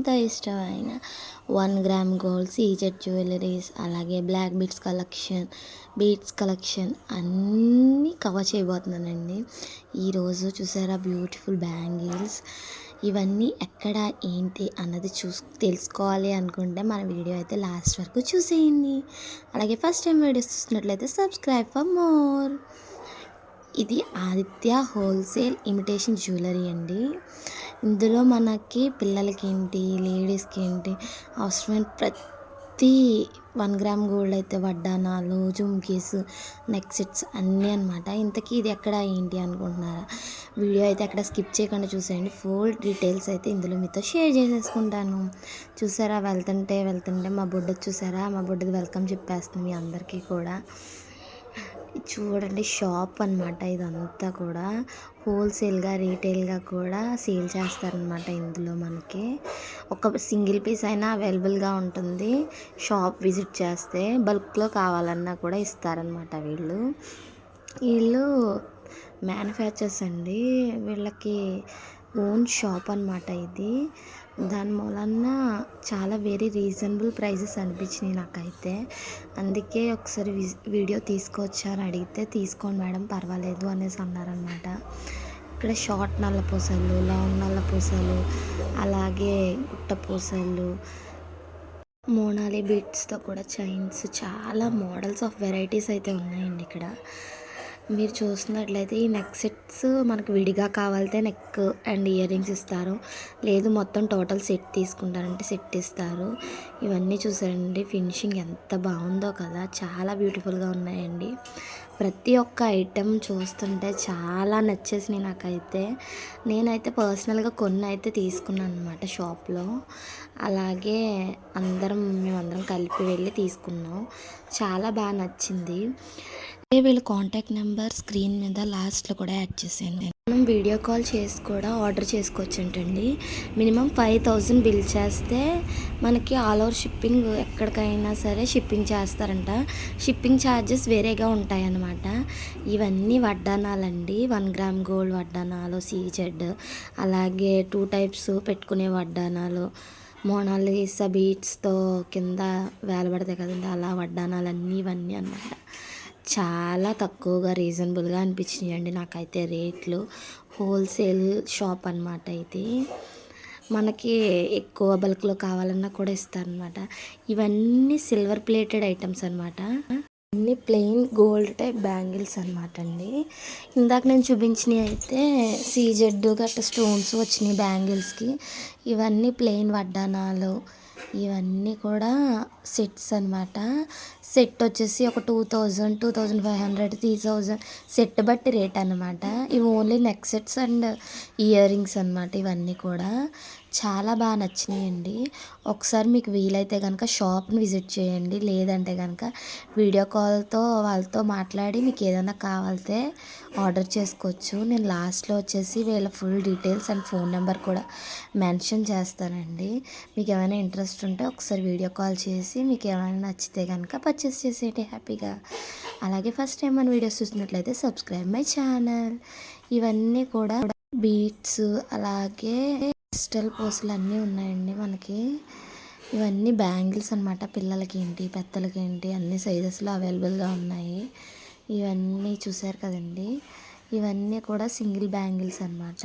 ఎంత ఇష్టమైన. One gram gold CZ jewelleries అలాగే black beads collection beads collection అన్నీ కవర్ చేయబోతున్నానండి. ఈరోజు చూసారా బ్యూటిఫుల్ బ్యాంగిల్స్. ఇవన్నీ ఎక్కడ ఏంటి అన్నది చూ తెలుసుకోవాలి అనుకుంటే మన వీడియో అయితే లాస్ట్ వరకు చూసేయండి. అలాగే ఫస్ట్ టైం వీడియోస్ చూసినట్లయితే సబ్స్క్రైబ్ ఫర్ మోర్. ఇది ఆదిత్య హోల్సేల్ ఇమిటేషన్ జ్యువెలరీ అండి. ఇందులో మనకి పిల్లలకి ఏంటి లేడీస్కి ఏంటి అవసరమైన ప్రతి వన్ గ్రామ్ గోల్డ్ అయితే వడ్డానాలు జుమ్కీస్ నెక్ సెట్స్ అన్నీ అనమాట ఇంతకీ ఇది ఎక్కడ ఏంటి అనుకుంటున్నారా? వీడియో అయితే అక్కడ స్కిప్ చేయకుండా చూసేయండి. ఫుల్ డీటెయిల్స్ అయితే ఇందులో మీతో షేర్ చేసేసుకుంటాను. చూసారా? వెళ్తుంటే వెళ్తుంటే మా బుడ్డకి చూసారా? మా బుడ్డది వెల్కమ్ చెప్పేస్తుంది మీ అందరికీ కూడా. చూడండి షాప్ అనమాట ఇదంతా కూడా. హోల్సేల్గా రీటైల్గా కూడా సేల్ చేస్తారనమాట ఇందులో మనకి. ఒక సింగిల్ పీస్ అయినా అవైలబుల్గా ఉంటుంది. షాప్ విజిట్ చేస్తే బల్క్లో కావాలన్నా కూడా ఇస్తారనమాట వీళ్ళు. వీళ్ళు మ్యానుఫ్యాక్చర్స్ అండి. వీళ్ళకి ఓన్ షాప్ అనమాట ఇది. దాని మూలన చాలా వెరీ రీజనబుల్ ప్రైజెస్ అనిపించినాయి నాకైతే. అందుకే ఒకసారి వీడియో తీసుకొచ్చారు అడిగితే తీసుకోండి మేడం పర్వాలేదు అనేసి అన్నారనమాట ఇక్కడ షార్ట్ నల్ల పూసలు లాంగ్ నల్ల పూసలు అలాగే గుట్ట పూసలు మోనాలి బీట్స్తో కూడా చైన్స్ చాలా మోడల్స్ ఆఫ్ వెరైటీస్ అయితే ఉన్నాయండి ఇక్కడ. మీరు చూస్తున్నట్లయితే ఈ నెక్ సెట్స్ మనకు విడిగా కావాలితే నెక్ అండ్ ఇయర్ రింగ్స్ ఇస్తారు. లేదు మొత్తం టోటల్ సెట్ తీసుకుంటారంటే సెట్ ఇస్తారు. ఇవన్నీ చూసారండి ఫినిషింగ్ ఎంత బాగుందో కదా. చాలా బ్యూటిఫుల్గా ఉన్నాయండి. ప్రతి ఒక్క ఐటెం చూస్తుంటే చాలా నచ్చేసినాయి నాకైతే. నేనైతే పర్సనల్గా కొన్ని అయితే తీసుకున్నాను అనమాట షాప్లో అలాగే అందరం మేమందరం కలిపి వెళ్ళి తీసుకున్నాం. చాలా బాగా నచ్చింది. వీళ్ళ కాంటాక్ట్ నెంబర్ స్క్రీన్ మీద లాస్ట్లో కూడా యాడ్ చేశాను మనం వీడియో కాల్ చేసి కూడా ఆర్డర్ చేసుకోవచ్చు అంటండి మినిమం ఫైవ్ థౌజండ్ బిల్ చేస్తే మనకి ఆల్ ఓవర్ షిప్పింగ్ ఎక్కడికైనా సరే షిప్పింగ్ చేస్తారంట. షిప్పింగ్ ఛార్జెస్ వేరేగా ఉంటాయన్నమాట. ఇవన్నీ వడ్డానాలండి వన్ గ్రామ్ గోల్డ్ వడ్డానాలు సీజెడ్ అలాగే టూ టైప్స్ పెట్టుకునే వడ్డానాలు మోనాలిసా బీట్స్తో కింద వేలబడతాయి కదండి. అలా వడ్డానాలన్నీ ఇవన్నీ అన్నమాట. చాలా తక్కువగా రీజనబుల్గా అనిపించినాయండి అండి నాకైతే రేట్లు. హోల్సేల్ షాప్ అనమాట ఇది. మనకి ఎక్కువ బల్క్లో కావాలన్నా కూడా ఇస్తారనమాట ఇవన్నీ సిల్వర్ ప్లేటెడ్ ఐటమ్స్ అనమాట అన్ని ప్లెయిన్ గోల్డ్ టైప్ బ్యాంగిల్స్ అనమాట అండి. ఇందాక నేను చూపించినవి అయితే సీజెడ్ గట్ట స్టోన్స్ వచ్చినాయి బ్యాంగిల్స్కి. ఇవన్నీ ప్లెయిన్ వడ్డానాలు ఇవన్నీ కూడా సెట్స్ అనమాట సెట్ వచ్చేసి ఒక two thousand two thousand five hundred three thousand set బట్టి రేట్ అనమాట ఇవి only neck sets and earrings అనమాట ఇవన్నీ కూడా. చాలా బాగా నచ్చినాయండి. ఒకసారి మీకు వీలైతే కనుక షాప్ని విజిట్ చేయండి. లేదంటే కనుక వీడియో కాల్తో వాళ్ళతో మాట్లాడి మీకు ఏదైనా కావాలితే ఆర్డర్ చేసుకోవచ్చు. నేను లాస్ట్లో వచ్చేసి వీళ్ళ full details and phone number కూడా మెన్షన్ చేస్తానండి. మీకు ఏమైనా ఇంట్రెస్ట్ ఉంటే ఒకసారి వీడియో కాల్ చేసి మీకు ఏమైనా నచ్చితే కనుక పర్చేస్ చేసేయండి హ్యాపీగా. అలాగే ఫస్ట్ టైం మన వీడియోస్ చూసినట్లయితే సబ్స్క్రైబ్ మై ఛానల్. ఇవన్నీ కూడా బీట్స్ అలాగే క్రిస్టల్ పూసలు అన్నీ ఉన్నాయండి మనకి. ఇవన్నీ బ్యాంగిల్స్ అనమాట పిల్లలకి ఏంటి పెద్దలకి ఏంటి అన్ని సైజెస్లో అవైలబుల్గా ఉన్నాయి. ఇవన్నీ చూసారు కదండి. ఇవన్నీ కూడా సింగిల్ బ్యాంగిల్స్ అనమాట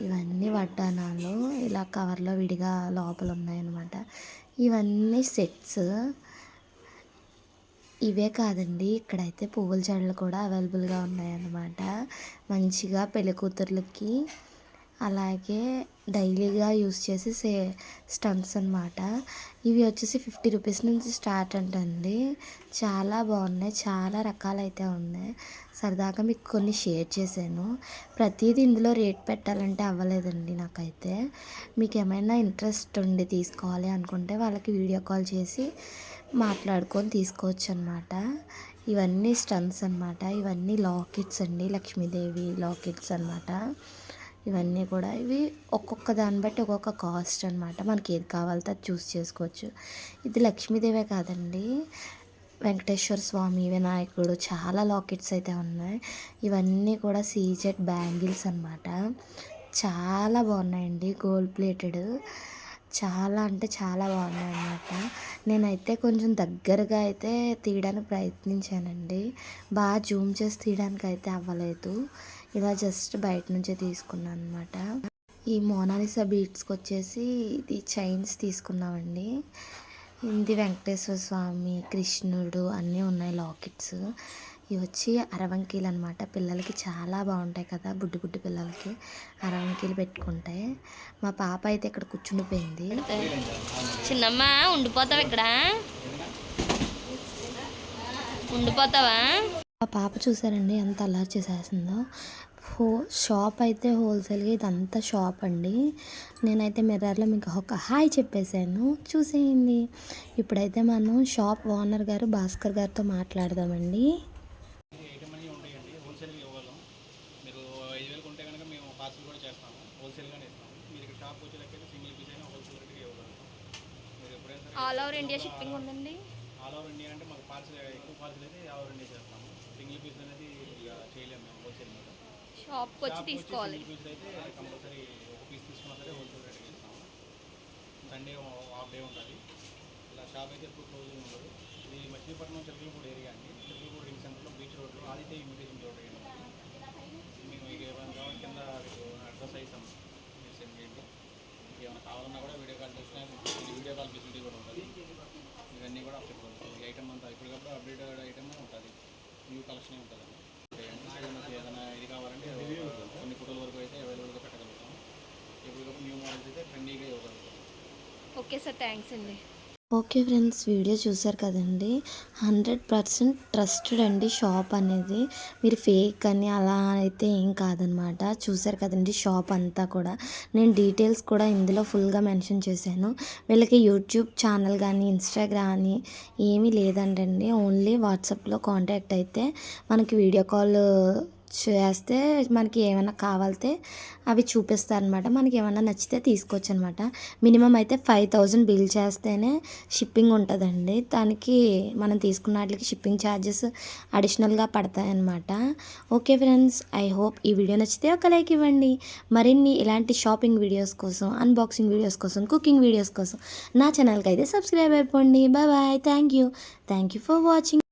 ఇవన్నీ వడ్డానాలు ఇలా కవర్లో విడిగా లోపల ఉన్నాయన్నమాట ఇవన్నీ సెట్స్. ఇవే కాదండి ఇక్కడైతే పువ్వుల జడలు కూడా అవైలబుల్గా ఉన్నాయన్నమాట. మంచిగా పెళ్ళి కూతుర్లకి అలాగే డైలీగా యూస్ చేసే సే స్టంప్స్ అనమాట ఇవి వచ్చేసి ఫిఫ్టీ రూపీస్ నుంచి స్టార్ట్ అంటండి. చాలా బాగున్నాయి. చాలా రకాలైతే ఉన్నాయి. సరదాగా మీకు కొన్ని షేర్ చేశాను. ప్రతిదీ ఇందులో రేట్ పెట్టాలంటే అవ్వలేదండి నాకైతే. మీకు ఏమైనా ఇంట్రెస్ట్ ఉండి తీసుకోవాలి అనుకుంటే వాళ్ళకి వీడియో కాల్ చేసి మాట్లాడుకొని తీసుకోవచ్చు అనమాట ఇవన్నీ స్టన్స్ అనమాట ఇవన్నీ లాకెట్స్ అండి. లక్ష్మీదేవి లాకెట్స్ అనమాట ఇవన్నీ కూడా ఇవి ఒక్కొక్క దాన్ని బట్టి ఒక్కొక్క కాస్ట్ అనమాట మనకి ఏది కావాలితే అది చూస్ చేసుకోవచ్చు. ఇది లక్ష్మీదేవే కాదండి. వెంకటేశ్వర స్వామి వినాయకుడు చాలా లాకెట్స్ అయితే ఉన్నాయి. ఇవన్నీ కూడా సీజెడ్ బ్యాంగిల్స్ అనమాట చాలా బాగున్నాయండి గోల్డ్ ప్లేటెడ్. చాలా అంటే చాలా బాగున్నాయి అన్నమాట. నేనైతే కొంచెం దగ్గరగా అయితే తీయడానికి ప్రయత్నించానండి. బాగా జూమ్ చేసి తీయడానికి అయితే అవ్వలేదు. ఇలా జస్ట్ బయట నుంచే తీసుకున్నాను అనమాట ఈ మోనాలిసా బీట్స్కి వచ్చేసి ఇది చైన్స్ తీసుకున్నామండి. ఇది వెంకటేశ్వర స్వామి కృష్ణుడు అన్నీ ఉన్నాయి లాకెట్స్. ఇవి వచ్చి అరవంకీలు అనమాట పిల్లలకి చాలా బాగుంటాయి కదా బుడ్డి బుడ్డి పిల్లలకి అరవంకీలు పెట్టుకుంటాయి మా పాప అయితే ఇక్కడ కూర్చుండిపోయింది. చిన్నమ్మ ఉండిపోతావు ఇక్కడ? ఉండిపోతావా? ఆ పాప చూసారండి ఎంత అల్లరి చేసేసిందో. హో షాప్ అయితే హోల్సేల్గా ఇదంతా షాప్ అండి. నేనైతే మిర్రర్లో మీకు ఒక హాయ్ చెప్పేశాను. చూసేయండి. ఇప్పుడైతే మనం షాప్ ఓనర్ గారు భాస్కర్ గారితో మాట్లాడదామండి. ఆల్ ఓవర్ ఇండియా షిప్పింగ్ ఉందండి. ఆల్ ఓవర్ ఇండియా అంటే మాకు పార్సల్ ఎక్కువ పార్సల్ అయితే ఆల్ ఓవర్ ఇండియా చేస్తాము. సింగిల్ పీస్ అనేది ఇక చేయలేము మేము హోల్సేల్ మీద. షాప్కి వచ్చి తీసుకోవాలి. సింగిల్ పీస్ అయితే కంపల్సరీ ఒక పీస్ తీసుకున్నా సరే హోల్సేల్ రేట్కి ఇస్తాము. సండే హాఫ్ డే ఉంటుంది. ఇలా షాప్ అయితే ఎప్పుడు క్లోజ్ ఉండదు. ఇది మచిలీపట్నం చిలకలపూడి ఏరియా అండి. చిలకలపూడి రింగ్ సెంటర్లో బీచ్ రోడ్లో ఆదిత్య ఇమిటేషన్ రోడ్ అండి మీకు మీకు ఏమైనా కావాలి కింద మీకు అడ్రస్ అయితే మీరు సెండ్ చేయండి మీకు ఏమైనా కావాలన్నా కూడా వీడియో కాల్ చేసినా మీకు వీడియో కాల్ ఫెసిలిటీ కూడా ఉంటుంది ఇవన్నీ కూడా చెప్పుకోవచ్చు ఈ ఐటమ్ అంతా ఇప్పటికప్పుడు అప్డేటెడ్ ఐటమ్ ఉంటుంది ఆప్షన్ ఉంటుంది మనకి ఏదైనా ఇది కావాలంటే కొన్ని ఫోటోల వరకు అయితే అవైలబుల్గా పెట్టగలుగుతాం. ఇప్పుడు న్యూ మోడల్స్ అయితే ట్రెండీగా ఇవ్వగలుగుతాం. ఓకే సార్ థ్యాంక్స్ అండి. ఓకే ఫ్రెండ్స్ వీడియో చూసారు కదండి. హండ్రెడ్ పర్సెంట్ ట్రస్టెడ్ అండి షాప్ అనేది. మీరు ఫేక్ అని అలా అయితే ఏం కాదనమాట. చూసారు కదండి షాప్ అంతా కూడా. నేను డీటెయిల్స్ కూడా ఇందులో ఫుల్గా మెన్షన్ చేశాను. వీళ్ళకి యూట్యూబ్ ఛానల్ కానీ ఇన్స్టాగ్రామ్ అని ఏమీ లేదంటండి. ఓన్లీ వాట్సాప్లో కాంటాక్ట్ అయితే మనకి వీడియో కాల్ చేస్తే మనకి ఏమైనా కావాలితే అవి చూపిస్తారనమాట. మనకి ఏమైనా నచ్చితే తీసుకోవచ్చు అనమాట మినిమం అయితే ఫైవ్ థౌజండ్ బిల్ చేస్తేనే షిప్పింగ్ ఉంటుందండి. దానికి మనం తీసుకున్న వాటికి షిప్పింగ్ ఛార్జెస్ అడిషనల్గా పడతాయన్నమాట ఓకే ఫ్రెండ్స్ ఐ హోప్ ఈ వీడియో నచ్చితే ఒక లైక్ ఇవ్వండి. మరిన్ని ఇలాంటి షాపింగ్ వీడియోస్ కోసం అన్బాక్సింగ్ వీడియోస్ కోసం కుకింగ్ వీడియోస్ కోసం నా ఛానల్కి అయితే సబ్స్క్రైబ్ అయిపోండి. Bye bye. Thank you. Thank you for watching.